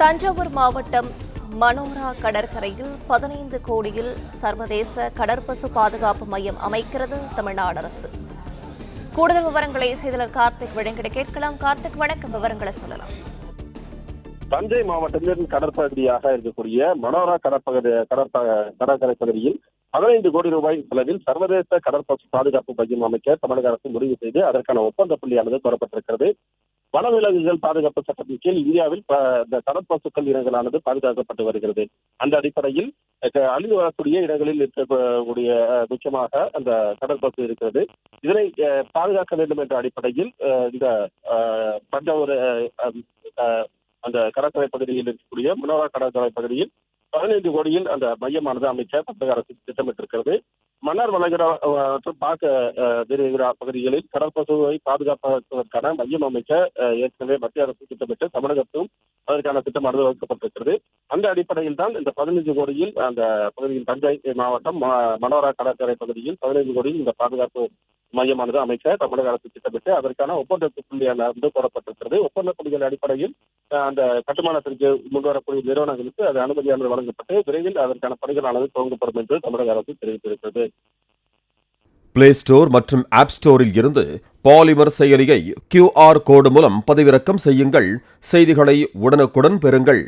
தஞ்சாவூர் மாவட்டம் மனோரா கடற்கரையில் பதினைந்து கோடியில் சர்வதேச கடற்பசு பாதுகாப்பு மையம் அமைக்கிறது தமிழ்நாடு அரசு. கூடுதல் விவரங்களை செய்தலர் கார்த்திக் வழங்கிட கேட்கலாம். கார்த்திக் வணக்கம். விவரங்களை சொல்லலாம். தஞ்சை மாவட்டத்தின் கடற்பகுதியாக இருக்கக்கூடிய மனோரா கடற்பகுதி கடற்ப கடற்கரை பகுதியில் பதினைந்து கோடி ரூபாய் செலவில் சர்வதேச கடற்பசு பாதுகாப்பு மையம் அமைக்க தமிழக அரசு முடிவு செய்து அதற்கான ஒப்பந்த புள்ளியானது தொடரப்பட்டிருக்கிறது வனவிலங்குகள் பாதுகாப்பு சட்டத்தின் கீழ் இந்தியாவில் ப- இந்த கடற்பசுக்கள் இனங்களானது பாதுகாக்கப்பட்டு வருகிறது. அந்த அடிப்படையில் அழிந்து வரக்கூடிய இடங்களில் இருக்கக்கூடிய முக்கியமாக அந்த கடற்பசு இருக்கிறது. இதனை பாதுகாக்க வேண்டும் என்ற அடிப்படையில் இந்த பஞ்சாவூர் தஞ்சாவூர் அந்த கடற்கரை பகுதியில் இருக்கக்கூடிய மனோரா கடற்கரை பகுதியில் பதினைந்து கோடியில் அந்த மையமானது அமைக்க தமிழக அரசு திட்டமிட்டிருக்கிறது. மன்னார் வளைகுடா மற்றும் பாக்க அஹ், பகுதிகளில் கடற்பசுவை பாதுகாப்பதற்கான மையம் அமைக்க ஏற்கனவே மத்திய அரசு திட்டமிட்டு தமிழகத்தும் அதற்கான திட்டமானது வகுக்கப்பட்டிருக்கிறது அந்த அடிப்படையில் தான் இந்த பதினைந்து கோடியில் அந்த பகுதியில் தஞ்சை மாவட்டம் ம- மனோரா கடற்கரை பகுதியில் பதினைந்து கோடியில் இந்த பாதுகாப்பு மையமானது அமைக்க தமிழக அரசு திட்டமிட்டு அதற்கான ஒப்பந்த வந்து போடப்பட்டிருக்கிறது ஒப்பந்த புள்ளிகள் அடிப்படையில் அந்த கட்டுமானத்திற்கு முன்வரக்கூடிய நிறுவனங்களுக்கு அது அனுமதியானது வழங்கப்பட்டு விரைவில் அதற்கான பணிகளானது துவங்கப்படும் என்று தமிழக அரசு தெரிவித்திருக்கிறது. பிளே ஸ்டோர் மற்றும் ஆப் ஸ்டோரில் இருந்து பாலிமர் செயலியை கியூஆர் கோடு மூலம் பதிவிறக்கம் செய்யுங்கள். செய்திகளை உடனுக்குடன் பெறுங்கள்.